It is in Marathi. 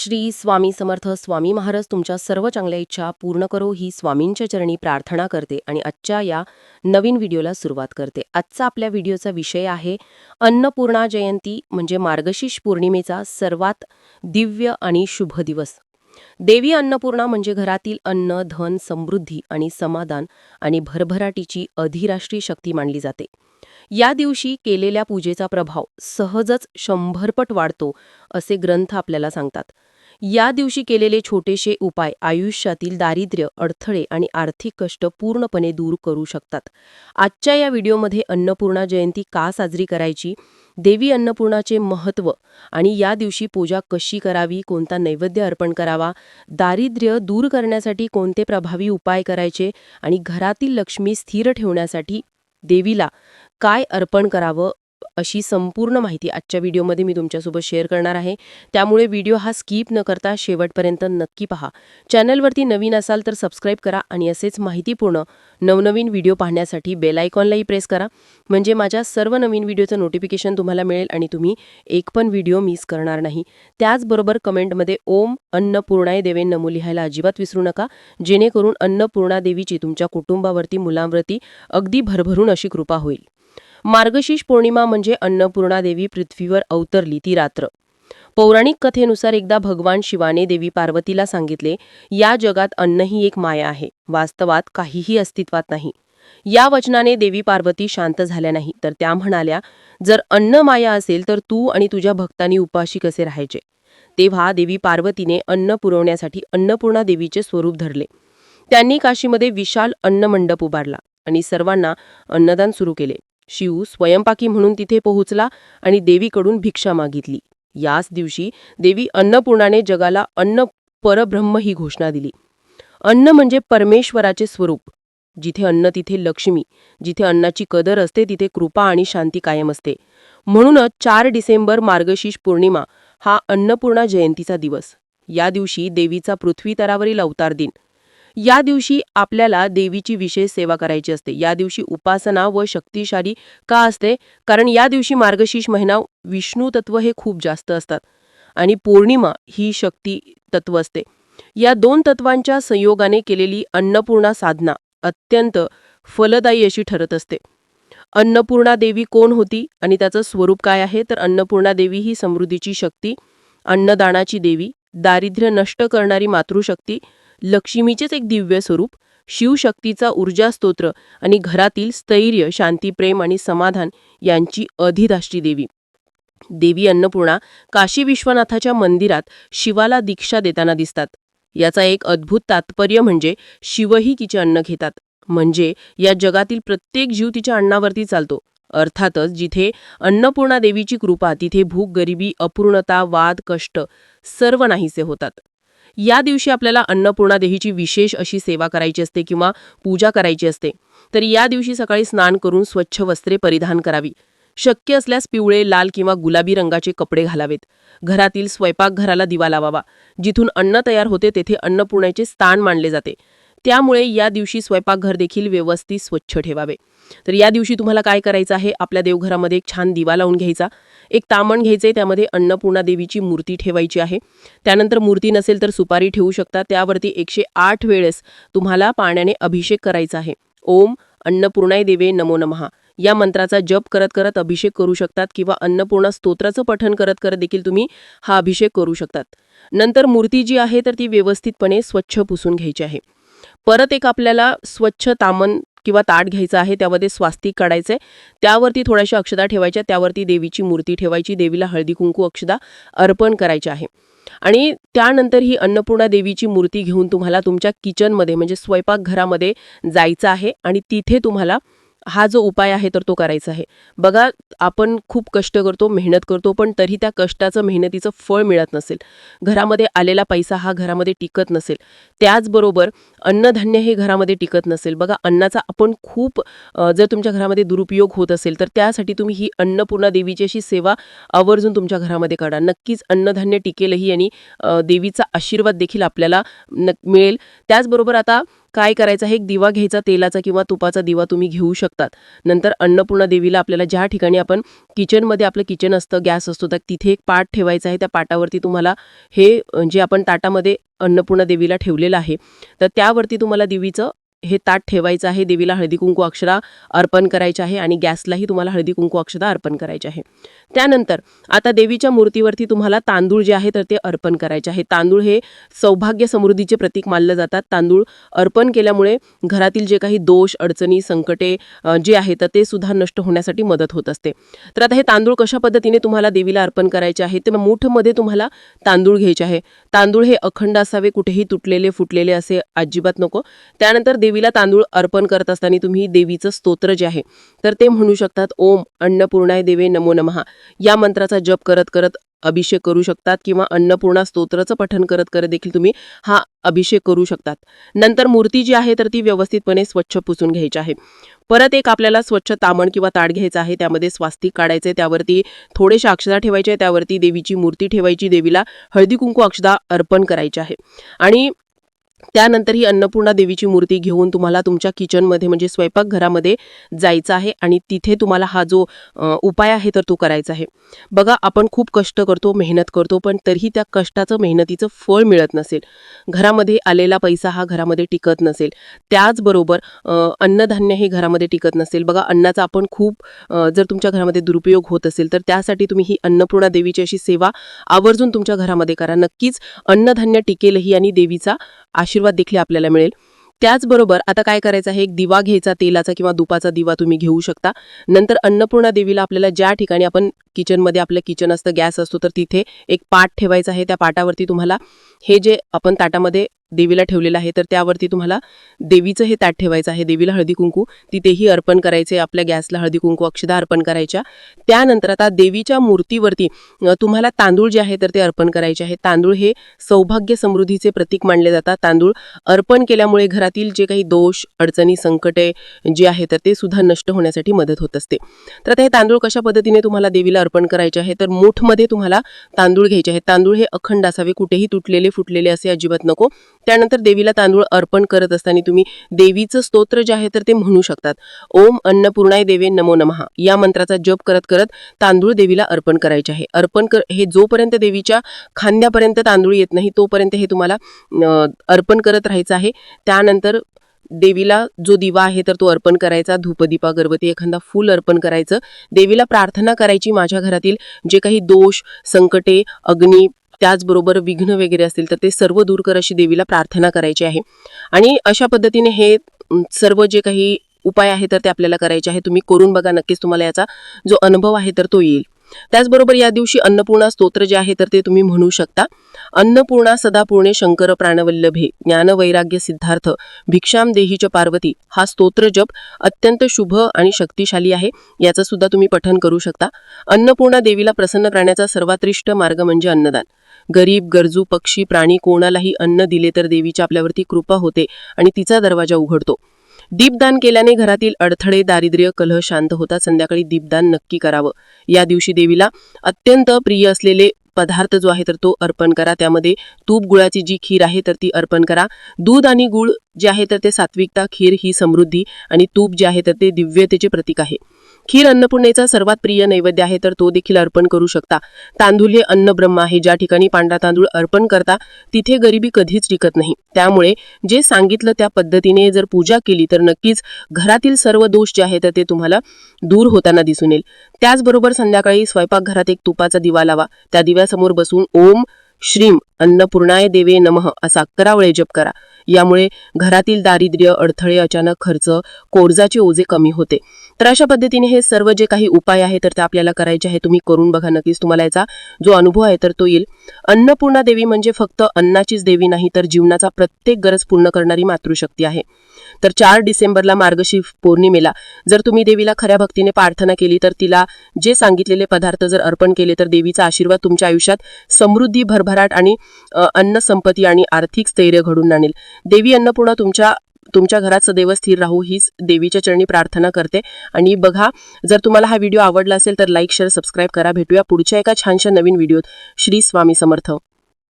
श्री स्वामी समर्थ स्वामी महाराज तुमच्या सर्व चांगल्या इच्छा पूर्ण करो ही स्वामींच्या चरणी प्रार्थना करते आणि आजच्या या नवीन व्हिडिओला सुरुवात करते. आजचा आपल्या व्हिडिओचा विषय आहे अन्नपूर्णा जयंती म्हणजे मार्गशीर्ष पौर्णिमेचा सर्वात दिव्य आणि शुभ दिवस. देवी अन्नपूर्णा म्हणजे घरातील अन्न धन समृद्धी आणि समाधान आणि भरभराटीची अधिराष्ट्रीय शक्ती मानली जाते. या दिवशी केलेल्या पूजेचा प्रभाव सहजच शंभरपट वाढतो असे ग्रंथ आपल्याला सांगतात. या दिवशी केलेले छोटेसे उपाय आयुष्यातील दारिद्र्य अडथळे आणि आर्थिक कष्ट पूर्णपणे दूर करू शकतात. आजच्या या व्हिडिओमध्ये अन्नपूर्णा जयंती का साजरी करायची देवी अन्नपूर्णाचे महत्त्व आणि या दिवशी पूजा कशी करावी कोणता नैवेद्य अर्पण करावा दारिद्र्य दूर करण्यासाठी कोणते प्रभावी उपाय करायचे आणि घरातील लक्ष्मी स्थिर ठेवण्यासाठी देवीला काय अर्पण करावं अशी संपूर्ण माहिती आजच्या व्हिडिओमध्ये मी तुमच्यासोबत शेअर करणार आहे. त्यामुळे व्हिडिओ हा स्किप न करता शेवटपर्यंत नक्की पहा. चॅनलवरती नवीन असाल तर सबस्क्राईब करा आणि असेच माहितीपूर्ण नवनवीन व्हिडिओ पाहण्यासाठी बेल आयकॉनलाही प्रेस करा. म्हणजे माझ्या सर्व नवीन व्हिडिओचं नोटिफिकेशन तुम्हाला मिळेल आणि तुम्ही एक पण व्हिडिओ मिस करणार नाही. त्याचबरोबर कमेंटमध्ये ओम अन्नपूर्णाय देवे नमो लिहायला अजिबात विसरू नका. जेणेकरून अन्नपूर्णा देवीची तुमच्या कुटुंबावरती मुलांवरती अगदी भरभरून अशी कृपा होईल. मार्गशीर्ष पौर्णिमा म्हणजे अन्नपूर्णा देवी पृथ्वीवर अवतरली ती रात्र. पौराणिक कथेनुसार एकदा भगवान शिवाने देवी पार्वतीला सांगितले या जगात अन्न ही एक माया आहे वास्तवात काहीही अस्तित्वात नाही. या वचनाने देवी पार्वती शांत झाल्या नाही तर त्या म्हणाल्या जर अन्न माया असेल तर तू आणि तुझ्या भक्तांनी उपाशी कसे राहायचे? तेव्हा देवी पार्वतीने अन्न पुरवण्यासाठी अन्नपूर्णा देवीचे स्वरूप धरले. त्यांनी काशीमध्ये विशाल अन्न मंडप उभारला आणि सर्वांना अन्नदान सुरू केले. शिव स्वयंपाकी म्हणून तिथे पोहोचला आणि देवीकडून भिक्षा मागितली. याच दिवशी देवी अन्नपूर्णाने जगाला अन्न परब्रह्म ही घोषणा दिली. अन्न म्हणजे परमेश्वराचे स्वरूप. जिथे अन्न तिथे लक्ष्मी. जिथे अन्नाची कदर असते तिथे कृपा आणि शांती कायम असते. म्हणूनच चार डिसेंबर मार्गशीर्ष पौर्णिमा हा अन्नपूर्णा जयंतीचा दिवस. या दिवशी देवीचा पृथ्वी तरावरील अवतार दिन. या दिवशी आपल्याला देवीची विशेष सेवा करायची असते. या दिवशी उपासना व शक्तिशाली का असते? कारण या दिवशी मार्गशीर्ष महिना विष्णू तत्व हे खूप जास्त असतात आणि पौर्णिमा ही शक्ती तत्व असते. या दोन तत्वांच्या संयोगाने केलेली अन्नपूर्णा साधना अत्यंत फलदायी अशी ठरत असते. अन्नपूर्णा देवी कोण होती आणि त्याचं स्वरूप काय आहे? तर अन्नपूर्णा देवी ही समृद्धीची शक्ती अन्नदानाची देवी दारिद्र्य नष्ट करणारी मातृशक्ती लक्ष्मीचेच एक दिव्य स्वरूप शिवशक्तीचा ऊर्जा स्तोत्र आणि घरातील स्थैर्य शांती प्रेम आणि समाधान यांची अधिदाष्टी देवी. देवी अन्नपूर्णा काशी विश्वनाथाच्या मंदिरात शिवाला दीक्षा देताना दिसतात. याचा एक अद्भुत तात्पर्य म्हणजे शिवही तिचे अन्न घेतात. म्हणजे या जगातील प्रत्येक जीव तिच्या अन्नावरती चालतो. अर्थातच जिथे अन्नपूर्णा देवीची कृपा तिथे भूक गरिबी अपूर्णता वाद कष्ट सर्व नाहीसे होतात. या दिवशी आपल्याला अन्नपूर्णा देहीची विशेष अशी सेवा करायची असते किंवा पूजा करायची असते. तर या दिवशी सकाळी स्नान करून स्वच्छ वस्त्रे परिधान करावी. शक्य असल्यास पिवळे लाल किंवा गुलाबी रंगाचे कपडे घालावेत. घरातील स्वयंपाकघराला दिवा लावावा. जिथून अन्न तयार होते तेथे अन्नपूर्णेचे स्थान मानले जाते. त्यामुळे या दिवशी स्वयंपाकघर देखील व्यवस्थित स्वच्छ ठेवावे. तर या दिवशी तुम्हाला काय करायचं आहे? आपल्या देवघरामध्ये एक छान दिवा लावून घ्यायचा. एक तामण घ्यायचे त्यामध्ये अन्नपूर्णा देवीची मूर्ती ठेवायची आहे. त्यानंतर मूर्ती नसेल तर सुपारी ठेवू शकता. त्यावरती एकशे आठ वेळेस तुम्हाला पाण्याने अभिषेक करायचा आहे. ओम अन्नपूर्णाय देवे नमो नमहा या मंत्राचा जप करत करत अभिषेक करू शकतात किंवा अन्नपूर्णा स्तोत्राचं पठण करत करत देखील तुम्ही हा अभिषेक करू शकतात. नंतर मूर्ती जी आहे तर ती व्यवस्थितपणे स्वच्छ पुसून घ्यायची आहे. परत एक आपल्याला स्वच्छ तामन किंवा ताट घ्यायचं आहे त्यामध्ये स्वास्तिक काढायचं आहे त्यावरती थोड्याशा अक्षदा ठेवायच्या त्यावरती देवीची मूर्ती ठेवायची देवीला हळदी कुंकू अक्षदा अर्पण करायची आहे. आणि त्यानंतर ही अन्नपूर्णा देवीची मूर्ती घेऊन तुम्हाला तुमच्या किचनमध्ये म्हणजे स्वयंपाकघरामध्ये जायचं आहे आणि तिथे तुम्हाला हा जो उपाय आहे तर तो करायचा आहे. बघा आपण खूप कष्ट करतो मेहनत करतो पण तरी त्या कष्टाचं मेहनतीचं फळ मिळत नसेल. घरामध्ये आलेला पैसा हा घरामध्ये टिकत नसेल. त्याचबरोबर अन्नधान्य हे घरामध्ये टिकत नसेल. बघा अन्नाचा आपण खूप जर तुमच्या घरामध्ये दुरुपयोग होत असेल तर त्यासाठी तुम्ही ही अन्नपूर्णा देवीची अशी सेवा आवर्जून तुमच्या घरामध्ये करा नक्कीच अन्नधान्य टिकेलही आणि देवीचा आशीर्वाद देखील आपल्याला न मिळेल. त्याचबरोबर आता काय करायचं? आहे एक दिवा घ्यायचा तेलाचा किंवा तुपाचा दिवा तुम्ही घेऊ शकतात. नंतर अन्नपूर्णा देवीला आपल्याला ज्या ठिकाणी आपण किचनमध्ये आपलं किचन असतं गॅस असतो तर तिथे एक पाट ठेवायचा आहे. त्या पाटावरती तुम्हाला हे जे आपण ताटामध्ये अन्नपूर्णा देवीला ठेवलेलं आहे तर त्यावरती तुम्हाला देवीचं हे ताट ठेवायचं आहे देवीला हळदी कुंकू अक्षरा अर्पण करायचे आहे आणि गॅसलाही तुम्हाला हळदी कुंकू अक्षरा अर्पण करायचे आहे. त्यानंतर आता देवीच्या मूर्तीवरती तुम्हाला तांदूळ जे आहे तर ते अर्पण करायचे आहे. तांदूळ हे सौभाग्य समृद्धीचे प्रतीक मानलं जातात. तांदूळ अर्पण केल्यामुळे घरातील जे काही दोष अडचणी संकटे जे आहे तर ते सुद्धा नष्ट होण्यासाठी मदत होत असते. तर आता हे तांदूळ कशा पद्धतीने तुम्हाला देवीला अर्पण करायचे आहे? ते मूठमध्ये तुम्हाला तांदूळ घ्यायचे आहे. तांदूळ हे अखंड असावे कुठेही तुटलेले फुटलेले असे अजिबात नको. त्यानंतर देवीला तांदूळ अर्पण करत असताना तुम्ही देवीचं स्तोत्र जे आहे तर ते म्हणू शकतात ओम अन्नपूर्णाय देवे नमो नमः या मंत्राचा जप करत करत अभिषेक करू शकतात किंवा अन्नपूर्णा स्तोत्राचं पठन करत करत देखील तुम्ही हा अभिषेक करू शकतात. नंतर मूर्ती जी आहे तर ती व्यवस्थितपणे स्वच्छ पुसून घ्यायची आहे. परत एक आपल्याला स्वच्छ तामण किंवा ताट घ्यायचं आहे त्यामध्ये स्वास्तिक काढायचे त्यावरती थोडेसे अक्षदा ठेवायचे त्यावरती देवीची मूर्ती ठेवायची देवीला हळदी कुंकू अक्षदा अर्पण करायचे आहे. आणि त्यानंतर ही अन्नपूर्णा देवीची मूर्ती घेऊन तुम्हाला तुमच्या किचनमध्ये म्हणजे स्वयंपाकघरामध्ये जायचं आहे आणि तिथे तुम्हाला हा जो उपाय आहे तर तो करायचा आहे. बघा आपण खूप कष्ट करतो मेहनत करतो पण तरीही त्या कष्टाचं मेहनतीचं फळ मिळत नसेल. घरामध्ये आलेला पैसा हा घरामध्ये टिकत नसेल. त्याचबरोबर अन्नधान्य हे घरामध्ये टिकत नसेल. बघा अन्नाचा आपण खूप जर तुमच्या घरामध्ये दुरुपयोग होत असेल तर त्यासाठी तुम्ही ही अन्नपूर्णा देवीची अशी सेवा आवर्जून तुमच्या घरामध्ये करा. नक्कीच अन्नधान्य टिकेलही आणि देवीचा आशीर्वाद देखील आपल्याला मिळेल. त्याचबरोबर आता काय करायचं आहे? एक दिवा घ्यायचा तेलाचा किंवा दुपाचा दिवा तुम्ही घेऊ शकता. नंतर अन्नपूर्णा देवीला आपल्याला ज्या ठिकाणी आपण किचनमध्ये आपलं किचन असतं गॅस असतो तर तिथे एक पाट ठेवायचा आहे. त्या पाटावरती तुम्हाला हे जे आपण ताटामध्ये देवीला ठेवलेलं आहे तर त्यावरती तुम्हाला देवीचं हे ताट ठेवायचं आहे देवीला हळदी कुंकू. तिथेही अर्पण करायचे आपल्या गॅसला हळदी कुंकू अक्षदा अर्पण करायच्या. त्यानंतर आता देवीच्या मूर्तीवरती तुम्हाला तांदूळ जे आहे तर ते अर्पण करायचे आहे. तांदूळ हे सौभाग्य समृद्धीचे प्रतीक मानले जातात. तांदूळ अर्पण केल्यामुळे घरातील जे काही दोष अडचणी संकटे जे आहे तर ते सुद्धा नष्ट होण्यासाठी मदत होत असते. तर आता हे तांदूळ कशा पद्धतीने तुम्हाला देवीला अर्पण करायचे आहे तर मूठमध्ये तुम्हाला तांदूळ घ्यायचे आहेत तांदूळ हे अखंड असावे कुठेही तुटलेले फुटलेले असे अजिबात नको. त्यानंतर देवीला तांदूळ अर्पण करत असताना तुम्ही देवीचं स्तोत्र जे आहे तर ते म्हणू शकतात. ओम अन्नपूर्णाय देवे नमो नमः. या मंत्राचा जप करत करत तांदूळ देवीला अर्पण करायचे आहे. अर्पण कर हे जोपर्यंत देवीच्या खांद्यापर्यंत तांदूळ येत नाही तोपर्यंत हे तुम्हाला अर्पण करत राहायचं आहे. त्यानंतर देवीला जो दिवा आहे तर तो अर्पण करायचा. धूपदीपा अगरबत्ती एखादा फूल अर्पण करायचं. देवीला प्रार्थना करायची. माझ्या घरातील जे काही दोष संकटे अग्नी त्याचबरोबर विघ्न वगैरे असतील तर ते सर्व दूर कर अशी देवीला प्रार्थना करायची आहे. आणि अशा पद्धतीने हे सर्व जे काही उपाय आहे तर ते आपल्याला करायचे आहे. तुम्ही करून बघा नक्कीच तुम्हाला याचा जो अनुभव आहे तर तो येईल. त्याचबरोबर या दिवशी अन्नपूर्णा स्तोत्र जे आहे तर ते तुम्ही म्हणू शकता. अन्नपूर्णा सदापूर्णे शंकर प्राणवल्लभे ज्ञानवैराग्य सिद्धार्थ भिक्षाम देहीच पार्वती हा स्तोत्र जप अत्यंत शुभ आणि शक्तिशाली आहे. याचं सुद्धा तुम्ही पठन करू शकता. अन्नपूर्णा देवीला प्रसन्न करण्याचा सर्वात्रिष्ट मार्ग म्हणजे अन्नदान. गरीब गरजू पक्षी प्राणी कोणालाही अन्न दिले तर देवीच्या आपल्यावरती कृपा होते आणि तिचा दरवाजा उघडतो. दीपदान केल्याने घरातील अडथळे दारिद्र्य कलह शांत होतात. संध्याकाळी दीपदान नक्की करावं. या दिवशी देवीला अत्यंत प्रिय असलेले पदार्थ जो आहे तर तो अर्पण करा. त्यामध्ये तूप गुळाची जी खीर आहे तर ती अर्पण करा. दूध आणि गुळ जे आहे तर ते सात्विकता खीर ही समृद्धी आणि तूप जे आहे तर ते दिव्यतेचे प्रतीक आहे. खीर अन्नपूर्णेचा सर्वात प्रिय नैवेद्य आहे तर तो देखील अर्पण करू शकता. तांदूळ हे अन्न ब्रह्म आहे. ज्या ठिकाणी पांढरा तांदूळ अर्पण करता तिथे गरिबी कधीच टिकत नाही. त्यामुळे जे सांगितलं त्या पद्धतीने जर पूजा केली तर नक्कीच घरातील सर्व दोष जे आहेत तर ते तुम्हाला दूर होताना दिसून येईल. त्याचबरोबर संध्याकाळी स्वयंपाकघरात एक तुपाचा दिवा लावा. त्या दिव्यासमोर बसून ओम श्रीम अन्नपूर्णाय देवे नमः असा अकरा वेळे जप करा. यामुळे घरातील दारिद्र्य अडथळे अचानक खर्च कोर्जाचे ओझे कमी होते. तर अशा पद्धतीने हे सर्व जे काही उपाय आहे तर ते आपल्याला करायचे आहे तुम्ही करून बघा नक्कीच. तुम्हाला याचा जो अनुभव आहे तर तो येईल. अन्नपूर्णा देवी म्हणजे फक्त अन्नाचीच देवी नाही तर जीवनाचा प्रत्येक गरज पूर्ण करणारी मातृशक्ती आहे. तर चार डिसेंबरला मार्गशीर्ष पौर्णिमेला जर तुम्ही देवीला खऱ्या भक्तीने प्रार्थना केली तर तिला जे सांगितलेले पदार्थ जर अर्पण केले तर देवीचा आशीर्वाद तुमच्या आयुष्यात समृद्धी भरभराट आणि अन्न संपत्ती आणि आर्थिक स्थैर्य घडून आणेल. देवी अन्नपूर्णा तुमच्या तुमच्या घरात सदैव स्थिर राहू हीच देवीच्या चरणी प्रार्थना करते. आणि बघा जर तुम्हाला हा व्हिडिओ आवडला असेल तर लाईक शेअर सबस्क्राईब करा. भेटूया पुढच्या एका छानशा नवीन व्हिडिओत. श्री स्वामी समर्थ.